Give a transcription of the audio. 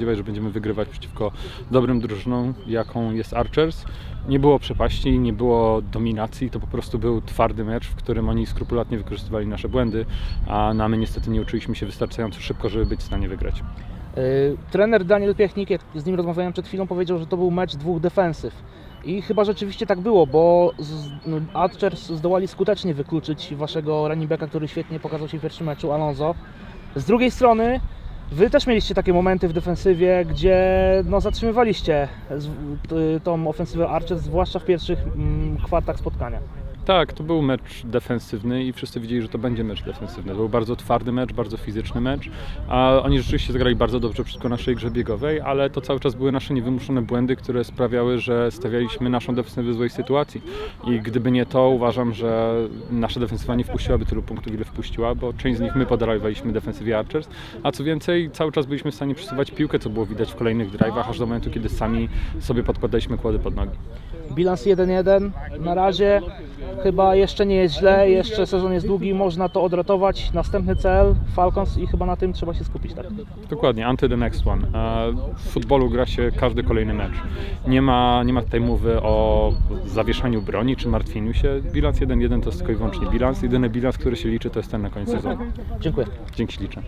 spodziewać, że będziemy wygrywać przeciwko dobrym drużynom, jaką jest Archers. Nie było przepaści, nie było dominacji, to po prostu był twardy mecz, w którym oni skrupulatnie wykorzystywali nasze błędy, a na my niestety nie uczyliśmy się wystarczająco szybko, żeby być w stanie wygrać. Y, Trener Daniel Piechnik, jak z nim rozmawiałem przed chwilą, powiedział, że to był mecz dwóch defensyw. I chyba rzeczywiście tak było, bo no, Archers zdołali skutecznie wykluczyć waszego running który świetnie pokazał się w pierwszym meczu, Alonso. Z drugiej strony, wy też mieliście takie momenty w defensywie, gdzie no, zatrzymywaliście tą ofensywę Archers, zwłaszcza w pierwszych mm, kwartach spotkania. Tak, to był mecz defensywny i wszyscy wiedzieli, że to będzie mecz defensywny. To był bardzo twardy mecz, bardzo fizyczny mecz. A oni rzeczywiście zagrali bardzo dobrze przeciwko naszej grze biegowej, ale to cały czas były nasze niewymuszone błędy, które sprawiały, że stawialiśmy naszą defensywę w złej sytuacji. I gdyby nie to, uważam, że nasza defensywa nie wpuściłaby tylu punktów, ile wpuściła, bo część z nich my podarowaliśmy defensywie Archers, a co więcej, cały czas byliśmy w stanie przesuwać piłkę, co było widać w kolejnych drive'ach, aż do momentu, kiedy sami sobie podkładaliśmy kłody pod nogi. Bilans 1-1 na razie chyba jeszcze nie jest źle, jeszcze sezon jest długi, można to odratować. Następny cel Falcons i chyba na tym trzeba się skupić, tak? Dokładnie, until the next one. E, W futbolu gra się każdy kolejny mecz. Nie ma, nie ma tutaj mowy o zawieszaniu broni czy martwieniu się. Bilans 1-1 to jest tylko i wyłącznie bilans. Jedyny bilans, który się liczy, to jest ten na koniec sezonu. Dziękuję. Dzięki śliczne.